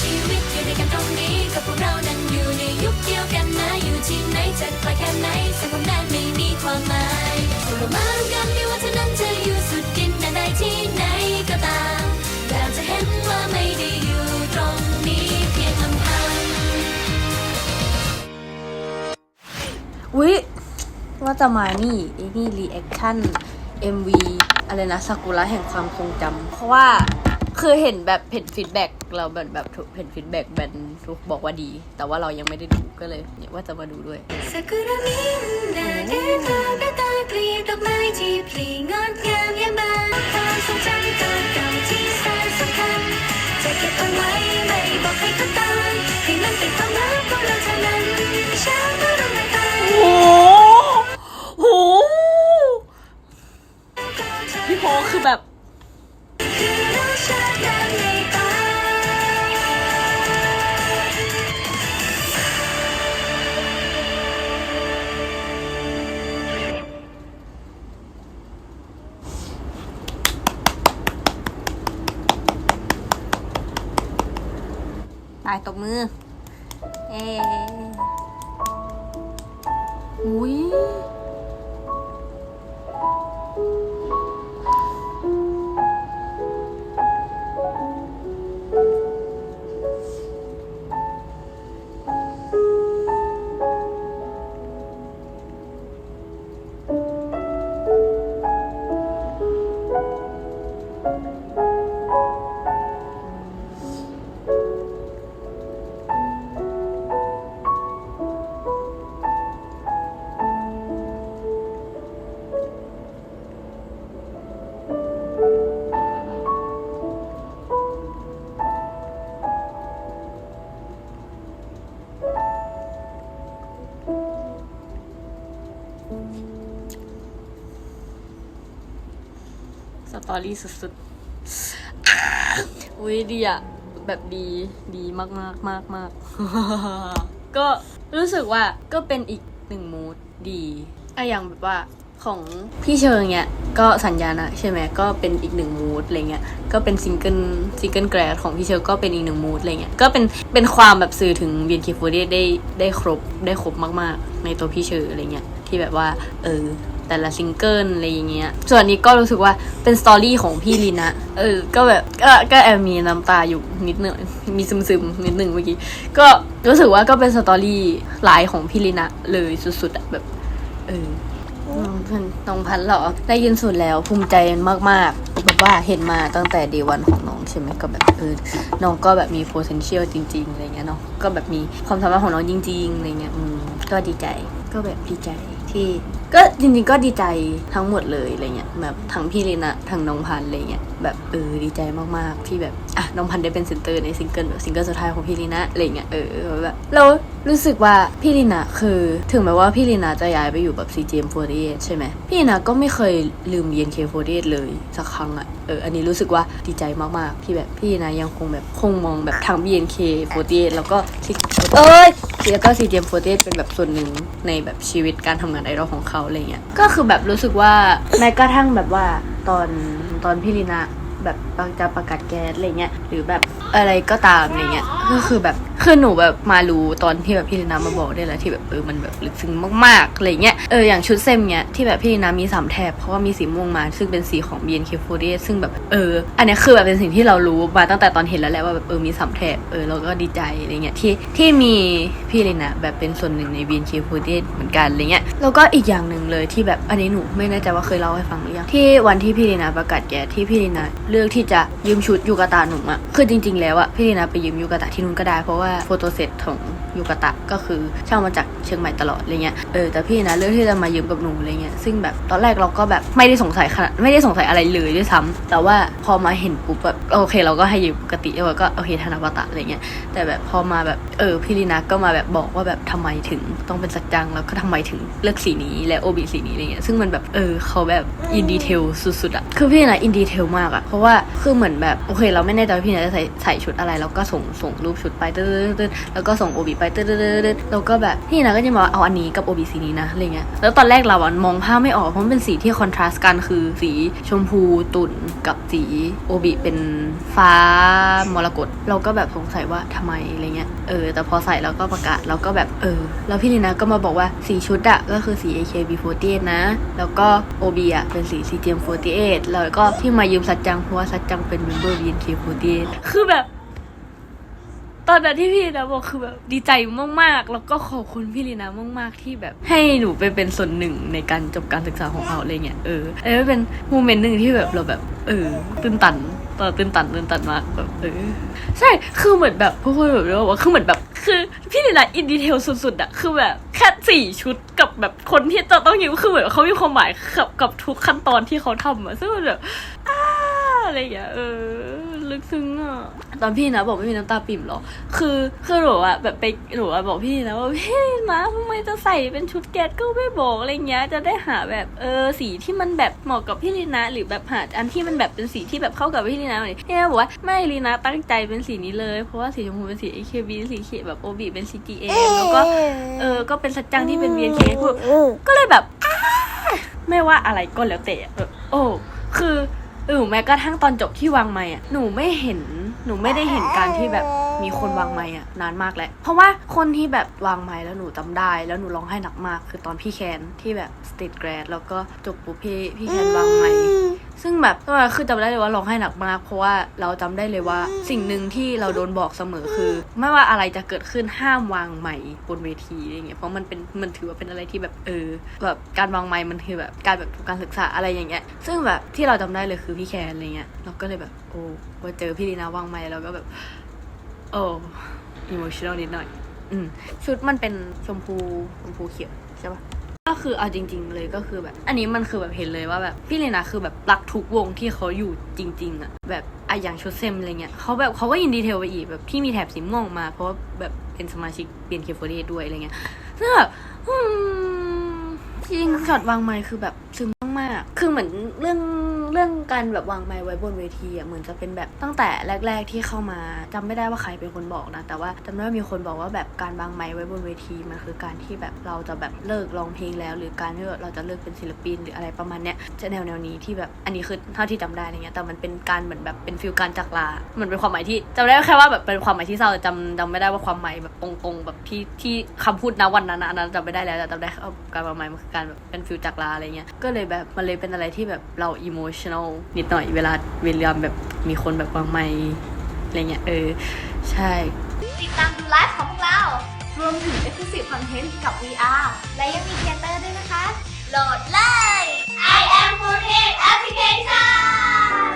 ชีวิตอยู่ด้วยกันตรงนี้ก็พวกเรานั้นอยู่ในยุคเดียวกันนะอยู่ที่ไหนจะไกลแค่ไหนสังคมนั้นไม่มีความหมายเรามารวมกันไม่ว่าเธอนั้นจะอยู่สุดดินแดนใดที่ไหนก็ตามแต่เราจะเห็นว่าไม่ได้อยู่ตรงนี้เพียงลำพังอุ้ยว่าจะมานี่ไอ้นี่รีแอคชั่น MV อะไรนะซากุระแห่งความทรงจำเพราะว่า คือเห็นแบบเห็นฟีดแบ็กเราแบบแบบเห็นฟีดแบ็กแบนทุกบอกว่าดี แต่ว่าเรายังไม่ได้ดูก็เลยเนี่ยว่าจะมาดูด้วยซากุระมินนาเดโตกระตายเปลี่ยนดอกไม้ที่พลีงดงามย่างบานความทรงจำเก่าๆที่แสนสำคัญจะเก็บเอาไว้ไม่บอกใครก็ตาม ตายตบมือ เอ้ ตอรี่สุดๆ อุ้ยดีอะแบบดีดีมากมากมากมากก็รู้สึกว่าก็เป็นอีกหนึ่งมูดดีอะอย่างแบบว่าของพี่เชิงเนี่ยก็สัญญาณอะใช่ไหมก็เป็นอีกหนึ่งมูดอะไรเงี้ยก็เป็นซิงเกิลซิงเกิลแกรดของพี่เชิงก็เป็นอีกหนึ่งมูดอะไรเงี้ยก็เป็นเป็นความแบบสื่อถึงเบียนคีฟูได้ได้ได้ครบได้ครบมาก ๆ ในตัวพี่เชิงอะไรเงี้ยที่แบบว่าเออ แต่ละซิงเกิลอะไรอย่างเงี้ย ส่วนนี้ก็รู้สึกว่าเป็นสตอรี่ของพี่ลินะเออ ก็แบบก็ก็แอบมีน้ำตาอยู่นิดหน่อย มีซึมๆนิดหนึ่งเมื่อกี้ ก็รู้สึกว่าก็เป็นสตอรี่ไลน์ของพี่ลินะเลยสุดๆอะแบบ เออน้องพันน้องพันหรอ ได้ยินสุดแล้วภูมิใจมากๆแบบว่าเห็นมาตั้งแต่เดวันของน้องใช่ไหมก็แบบเออน้องก็แบบมี potential จริง ๆอะไรเงี้ยเนาะก็แบบมีความสามารถของน้องจริงๆอะไรเงี้ยอืมก็ดีใจก็แบบดีใจ ที่ก็จริงๆก็ดีใจทั้งหมดเลยอะไรเงี้ยแบบทั้งพี่ลินะทั้งน้องพันอะไรเงี้ยแบบเออดีใจมากๆที่แบบอะน้องพันได้เป็นเซนเตอร์ในซิงเกิลแบบซิงเกิลสุดท้ายของพี่ลินะอะไรเงี้ยเออแบบเรารู้สึกว่าพี่ลินะคือถึงแม้ว่าพี่ลินะจะย้ายไปอยู่แบบ CGM48 ใช่ไหมพี่ลินะก็ไม่เคยลืม BNK48 เลยสักครั้งอะเอออันนี้รู้สึกว่าดีใจมากๆที่แบบพี่ลินะยังคงแบบคงมองแบบทาง BNK48 แล้วก็เอ้ย แล้วก็ซีเจมโฟเป็นแบบส่วนหนึ่งในแบบชีวิตการทำงานไอดอลของเขาอะไรเงี้ยก็คือแบบรู้สึกว่าแม้กระทั่งแบบว่าตอนตอนพี่ลินะแบบจะประกาศแก๊สอะไรเงี้ยหรือแบบอะไรก็ตามอะไรเงี้ยก็คือแบบคือหนูแบบมารู้ตอนที่แบบพี่ลินามาบอกได้แล้วที่แบบเออมันแบบลึกซึ้งมากๆอะไรเงี้ยเอออย่างชุดเซมเนี้ยที่แบบพี่ลินามีสามแถบเพราะว่ามีสีม่วงมา ซึ่งเป็นสีของ BNK48 ซึ่งแบบเออ อันเนี้ยคือแบบเป็นสิ่งที่เรารู้มาตั้งแต่ตอนเห็นแล้วแหละว่าแบบเออมีสามแถบเออเราก็ดีใจอะไรเงี้ยที่ที่มีพี่ลินาแบบเป็นส่วนหนึ่งใน BNK48 เหมือนกันอะไรเงี้ยแล้วก็อีกอย่างหนึ่งเลยที่แบบอันนี้หนูไม่แน่ใจว่าเคยเล่าให้ฟังหรือยังที่วันที่พี่ลินาประกาศแกที่พี่ลินาเลือกที่จะยืมชุดยูกาตาหนูอะคือจริง ๆ แล้วอะพี่ลินาไปยืมยูกาตาที่นู่นก็ได้เพราะว่าโฟโตเซตของยูกาตะก็คือเช่ามาจากเชียงใหม่ตลอดอะไรเงี้ยเออแต่พี่นาเลือกที่จะมายืมกับหนูอะไรเงี้ยซึ่งแบบตอนแรกเราก็แบบไม่ได้สงสัยขนาดไม่ได้สงสัยอะไรเลยด้วยซ้ำแต่ว่าพอมาเห็นปุ๊บแบบโอเค เราก็ให้ยืมปกติแล้วก็โอเคธนบัตะอะไรเงี้ยแต่แบบพอมาแบบเออพี่ลีนาก็มาแบบบอกว่าแบบทำไมถึงต้องเป็นสักจังแล้วก็ทำไมถึงเลือกสีนี้และโอบีสีนี้อะไรเงี้ยซึ่งมันแบบเออเขาแบบอินดีเทลสุดๆอะคือพี่นาอินดีเทลมากอะเพราะว่าคือเหมือนแบบโอเค เราไม่แน่ใจว่าพี่นาจะใส่ใส่ชุดอะไร แล้วก็ส่งส่งรูปชุดไปเต้แล้วก็ส่งโอบีไปตึ๊ดตึ๊ดตึ๊ดตึ๊ดแล้วก็แบบพี่ลีนาก็จะมาเอาอันนี้กับโอบีสีนี้นะอะไรเงี้ยแล้วตอนแรกเราอะมองภาพไม่ออกเพราะมันเป็นสีที่คอนทราสต์กันคือสีชมพูตุ่นกับสีโอบีเป็นฟ้ามรกตเราก็แบบสงสัยว่าทำไมอะไรเงี้ยเออแต่พอใส่แล้วก็ประกาศเราก็แบบเออ แล้วพี่ลีนาก็มาบอกว่าสีชุดอะก็คือสี AKB48 นะ แล้วก็ OB อะเป็นสี CGM48 แล้วก็ที่มายืมสัจจังเพราะว่าสัจจังเป็นเมมเบอร์ BNK48 คือแบบ ตอนนั้นที่พี่ลีนาบอกคือแบบดีใจมากๆ แล้วก็ขอบคุณพี่ลีนามาก ๆ ที่แบบ ให้หนูไปเป็นส่วนหนึ่งในการจบการศึกษาของเขาอะไรเงี้ยเอออันนี้เป็นโมเมนต์หนึ่งที่แบบเราแบบ เออตื่นตันตอนตื่นตันตื่นตันมากแบบเออใช่คือเหมือนแบบพวกคนแบบว่าคือเหมือนแบบคือพี่ลีนาอินดีเทลสุดๆอะคือแบบแค่สี่ชุดกับแบบคนที่จะต้องยิ้มคือเหมือนเขามีความหมายกับกับทุกขั้นตอนที่เขาทำอะซึ่งแบบอ้าอะไรอย่างเงี้ยเออ ลึกซึ้งอะตอนพี่นะบอกไม่มีน้ำตาปิ่มหรอคือคือหนูอะแบบไปหนูอะบอกพี่นะว่าพี่นะทำไมจะใส่เป็นชุดแกสก็ไม่บอกอะไรเงี้ย จะได้หาแบบเออสีที่มันแบบเหมาะกับพี่ลีนะ หรือแบบหาอันที่มันแบบเป็นสีที่แบบเข้ากับพี่ลีนะหน่อยพี่นะบอกว่าไม่ลีนะตั้งใจเป็นสีนี้เลย เพราะว่าสีชมพูเป็นสี AKB สีเขียวแบบโอบีเป็น CGM แล้วก็เออก็เป็นสัจจังที่เป็น BNK พูดก็เลยแบบไม่ว่าอะไรก็แล้วแต่อะแบบโอ้คือ เออแม้กระทั่งตอนจบที่วางไม้อะหนูไม่เห็น หนูไม่ได้เห็นการที่แบบ มีคนวางไม้อะนานมากแล้ว เพราะว่าคนที่แบบวางไม้แล้วหนูจำได้ แล้วหนูร้องไห้หนักมาก คือตอนพี่แคนที่แบบสเตทแกรดแล้วก็จบปุ๊บพี่พี่แคนวางไม้ซึ่งแบบก็คือจำได้เลยว่าร้องไห้หนักมาก เพราะว่าเราจำได้เลยว่า สิ่งหนึ่งที่เราโดนบอกเสมอคือ ไม่ว่าอะไรจะเกิดขึ้นห้ามวางไม้บนเวทีอะไรเงี้ยเพราะมันเป็นมันถือว่าเป็นอะไรที่แบบเออแบบการวางไม้มันคือแบบการแบบการศึกษาอะไรอย่างเงี้ย ซึ่งแบบที่เราจำได้เลยคือพี่แคนอะไรเงี้ยเราก็เลยแบบโอ้พอเจอพี่ลีนาวางไม้เราก็แบบ โอ้อิโมชั่นอลนิดหน่อย อืมชุดมันเป็นชมพูชมพูเขียวใช่ปะก็คือเอาจริง ๆ เลยก็คือแบบ อันนี้มันคือแบบเห็นเลยว่าแบบพี่เลนาคือแบบรักทุกวงที่เขาอยู่จริง ๆอะแบบอะอย่างชุดเซมอะไรเงี้ยเขาแบบเขาก็ยินดีเทลไปอีกแบบที่มีแถบสีม่วงมา เพราะว่าแบบเป็นสมาชิกเบียนเคฟเดด้วยอะไรเงี้ยซึ่งแบบอืมจริงๆช็อตวางไมค์คือแบบซึ้งมากๆคือเหมือนเรื่อง เรื่องการแบบวางไมค์ไว้บนเวทีอะเหมือนจะเป็นแบบตั้งแต่แรก ๆ ที่เข้ามาจำไม่ได้ว่าใครเป็นคนบอกนะ แต่ว่าจำได้ว่ามีคนบอกว่าแบบการวางไมค์ไว้บนเวทีมันคือการที่แบบเราจะแบบเลิกร้องเพลงแล้ว หรือการที่เราจะเลิกเป็นศิลปินหรืออะไรประมาณเนี้ยจะแนวแนวๆนี้ที่แบบอันนี้คือเท่าที่จำได้อะไรเงี้ยแต่มันเป็นการเหมือนแบบเป็นฟิลการจากลาเหมือนเป็นความหมายที่จำได้แค่ว่าแบบเป็นความหมายที่เศร้าแต่จำจำไม่ได้ว่าความหมายแบบตรงๆแบบที่ที่คำพูดนะวันนั้นนะอันนั้นจำไม่ได้แล้วแต่จำได้ว่การวางไมค์มันคือการแบบเป็นฟิลจากลาอะไรเงี้ยก็เลยแบบมันเลยเป็นอะไรที่แบบเราอิโมชนอลนิดหน่อยเวลาเวลาแบบมีคนแบบวางไมค์อะไรเงี้ยเออ ใช่ ติดตามดูไลฟ์ของพวกเรา รวมถึง Exclusive Content กับ VR และยังมีเทเตอร์ด้วยนะคะ โหลดเลย I am 48 Application